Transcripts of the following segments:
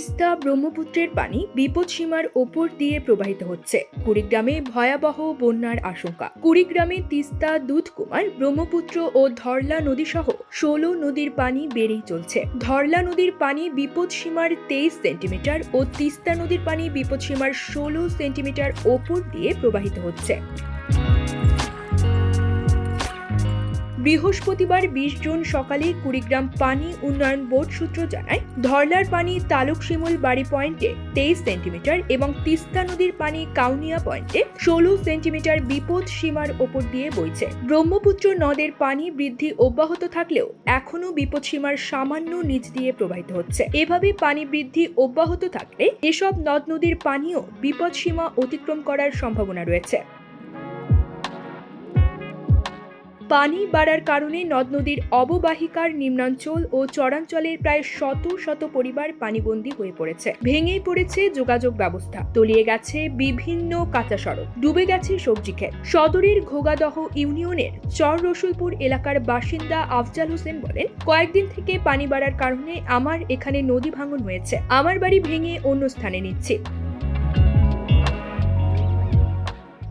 তিস্তা ব্রহ্মপুত্রের পানি বিপদসীমার ওপর দিয়ে প্রবাহিত হচ্ছে। কুড়িগ্রামে ভয়াবহ বন্যার আশঙ্কা। কুড়িগ্রামে তিস্তা দুধকুমার, ব্রহ্মপুত্র ও ধরলা নদী সহ ষোলো নদীর পানি বেড়েই চলছে। ধরলা নদীর পানি বিপদসীমার তেইশ সেন্টিমিটার ও তিস্তা নদীর পানি বিপদসীমার ষোলো সেন্টিমিটার ওপর দিয়ে প্রবাহিত হচ্ছে। বৃহস্পতিবার বিশ জুন সকালে কুড়িগ্রাম পানি উন্নয়ন বোর্ড সূত্র জানায়, ধরলার পানি তালুক শিমুল বাড়ি পয়েন্টে তেইশ সেন্টিমিটার এবং তিস্তা নদীর পানি কাউনিয়া পয়েন্টে ষোলো সেন্টিমিটার বিপদ সীমার ওপর দিয়ে বইছে। ব্রহ্মপুত্র নদের পানি বৃদ্ধি অব্যাহত থাকলেও এখনও বিপদ সীমার সামান্য নিচ দিয়ে প্রবাহিত হচ্ছে। এভাবে পানি বৃদ্ধি অব্যাহত থাকলে এসব নদ নদীর পানিও বিপদ সীমা অতিক্রম করার সম্ভাবনা রয়েছে। পানি বাড়ার কারণে নদ নদীর অববাহিকার নিম্নাঞ্চল ও চরাঞ্চলের প্রায় শত শত পরিবার পানিবন্দী হয়ে পড়েছে। ভেঙে পড়েছে যোগাযোগ ব্যবস্থা। তলিয়ে গেছে বিভিন্ন কাঁচা সড়ক। ডুবে গেছে সবজি ক্ষেত। সদরের ঘোগাদহ ইউনিয়নের চর রসুলপুর এলাকার বাসিন্দা আফজাল হোসেন বলেন, কয়েকদিন থেকে পানি বাড়ার কারণে আমার এখানে নদী ভাঙন হয়েছে। আমার বাড়ি ভেঙে অন্য স্থানে নিচ্ছি।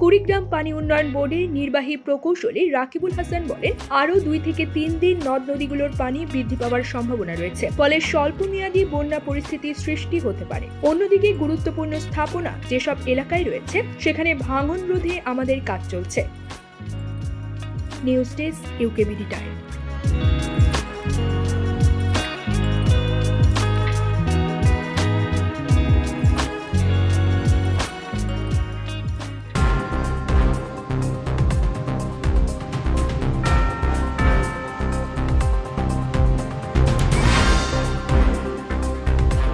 কুড়িগ্রাম পানি উন্নয়ন বোর্ডের নির্বাহী প্রকৌশলী রাকিবুল হাসান বলেন, আরও দুই থেকে তিন দিন নদ নদীগুলোর পানি বৃদ্ধি পাওয়ার সম্ভাবনা রয়েছে। ফলে স্বল্প মেয়াদী বন্যা পরিস্থিতির সৃষ্টি হতে পারে। অন্যদিকে গুরুত্বপূর্ণ স্থাপনা যেসব এলাকায় রয়েছে, সেখানে ভাঙন রোধে আমাদের কাজ চলছে। News desk UKBD time.